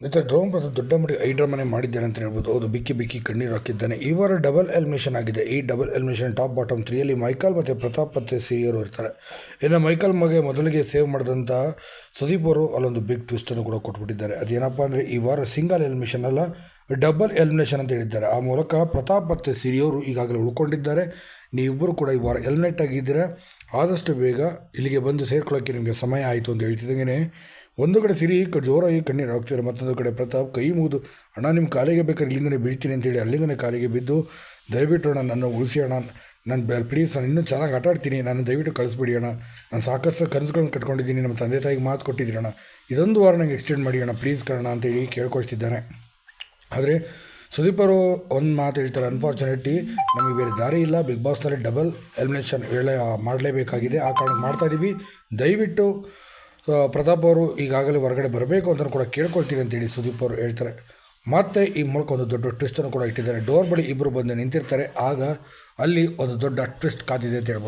ಮತ್ತು ಡ್ರೋನ್ ಬಂದು ದೊಡ್ಡ ಮಟ್ಟಿಗೆ ಐಡ್ರ ಮನೆ ಮಾಡಿದ್ದಾನೆ ಅಂತ ಹೇಳ್ಬೋದು. ಹೌದು, ಬಿಕ್ಕಿ ಬಿಕ್ಕಿ ಕಣ್ಣೀರು ಹಾಕಿದ್ದಾನೆ. ಈ ವಾರ ಡಬಲ್ ಎಲಿಮಿನೇಷನ್ ಆಗಿದೆ. ಈ ಡಬಲ್ ಎಲಿಮಿನೇಷನ್ ಟಾಪ್ ಬಾಟಮ್ ತ್ರೀಯಲ್ಲಿ ಮೈಕಲ್ ಮತ್ತು ಪ್ರತಾಪ್ ಮತ್ತು ಸಿರಿಯರು ಇರ್ತಾರೆ. ಇನ್ನು ಮೈಕಲ್ ಮಗೆ ಮೊದಲಿಗೆ ಸೇವ್ ಮಾಡಿದಂಥ ಸುದೀಪ್ ಅವರು ಅಲ್ಲೊಂದು ಬಿಗ್ ಟ್ವಿಸ್ಟನ್ನು ಕೂಡ ಕೊಟ್ಬಿಟ್ಟಿದ್ದಾರೆ. ಅದೇನಪ್ಪ ಅಂದರೆ ಈ ವಾರ ಸಿಂಗಲ್ ಎಲಿಮಿನೇಷನ್ ಅಲ್ಲ ಡಬಲ್ ಎಲಿಮಿನೇಷನ್ ಅಂತ ಹೇಳಿದ್ದಾರೆ. ಆ ಮೂಲಕ ಪ್ರತಾಪ್ ಮತ್ತು ಸಿರಿಯವರು ಈಗಾಗಲೇ ಉಳ್ಕೊಂಡಿದ್ದಾರೆ. ನೀವಿಬ್ಬರು ಕೂಡ ಈ ವಾರ ಎಲಿಮಿನೇಟ್ ಆಗಿದ್ದೀರಾ. ಆದಷ್ಟು ಬೇಗ ಇಲ್ಲಿಗೆ ಬಂದು ಸೇರ್ಕೊಳ್ಳೋಕ್ಕೆ ನಿಮಗೆ ಸಮಯ ಆಯಿತು ಅಂತ ಹೇಳ್ತಿದ್ದಂಗೆ ಒಂದು ಕಡೆ ಸಿರಿ ಜೋರಾಗಿ ಕಣ್ಣೀರು ಹಾಕ್ತಿದ್ದಾರೆ, ಮತ್ತೊಂದು ಕಡೆ ಪ್ರತಾಪ್ ಕೈ ಮುಗಿದು, ಅಣ್ಣ ನಿಮ್ಮ ಕಾಲಿಗೆ ಬೇಕಾದ್ರೆ ಇಲ್ಲಿಂದನೇ ಬೀಳ್ತೀನಿ ಅಂತೇಳಿ ಅಲ್ಲಿಂದನೇ ಕಾಲಿಗೆ ಬಿದ್ದು, ದಯವಿಟ್ಟು ಅಣ್ಣ, ನನ್ನ ಉಳಿಸಿ ಅಣ್ಣ, ನಾನು ಬೆ ಪ್ಲೀಸ್ ನಾನು ಇನ್ನೂ ಚೆನ್ನಾಗಿ ಆಟ ಆಡ್ತೀನಿ, ನಾನು ದಯವಿಟ್ಟು ಕಳಿಸ್ಬಿಡಿ ಅಣ್ಣ, ನಾನು ಸಾಕಷ್ಟು ಕನಸುಗಳನ್ನು ಕಟ್ಕೊಂಡಿದ್ದೀನಿ, ನಮ್ಮ ತಂದೆ ತಾಯಿಗೆ ಮಾತು ಕೊಟ್ಟಿದ್ದೀನಿ ಇದೊಂದು ವಾರ ನಂಗೆ ಎಕ್ಸ್ಟೆಂಡ್ ಮಾಡಿ ಅಣ್ಣ ಪ್ಲೀಸ್ ಕರೋಣ ಅಂತೇಳಿ ಕೇಳ್ಕೊಳ್ತಿದ್ದಾನೆ. ಆದರೆ, ಸುದೀಪ್ ಅವರು ಒಂದು ಮಾತು ಹೇಳ್ತಾರೆ ಅನ್ಫಾರ್ಚುನೇಟ್ಲಿ ನಮಗೆ ಬೇರೆ ದಾರಿ ಇಲ್ಲ ಬಿಗ್ ಬಾಸ್ನಲ್ಲಿ ಡಬಲ್ ಎಲಿಮಿನೇಷನ್ ಹೇಳ ಮಾಡಲೇಬೇಕಾಗಿದೆ, ಆ ಕಾರಣಕ್ಕೆ ಮಾಡ್ತಾ ಇದ್ದೀವಿ ದಯವಿಟ್ಟು ಆ, ಪ್ರತಾಪ್ ಅವರು ಈಗಾಗಲೇ ಹೊರಗಡೆ ಬರಬೇಕು ಅಂತ ಕೂಡ ಕೇಳ್ಕೊಳ್ತೀನಿ ಅಂತೇಳಿ ಸುದೀಪ್ ಅವರು ಹೇಳ್ತಾರೆ. ಮತ್ತೆ ಈ ಮೂಲಕ ಒಂದು ದೊಡ್ಡ ಟ್ವಿಸ್ಟನ್ನು ಕೂಡ ಇಟ್ಟಿದ್ದಾರೆ. ಡೋರ್ ಬಳಿ ಇಬ್ಬರು ಬಂದು ನಿಂತಿರ್ತಾರೆ. ಆಗ ಅಲ್ಲಿ ಒಂದು ದೊಡ್ಡ ಟ್ವಿಸ್ಟ್ ಕಾದಿದೆ ಅಂತ ಹೇಳ್ಬೋದು.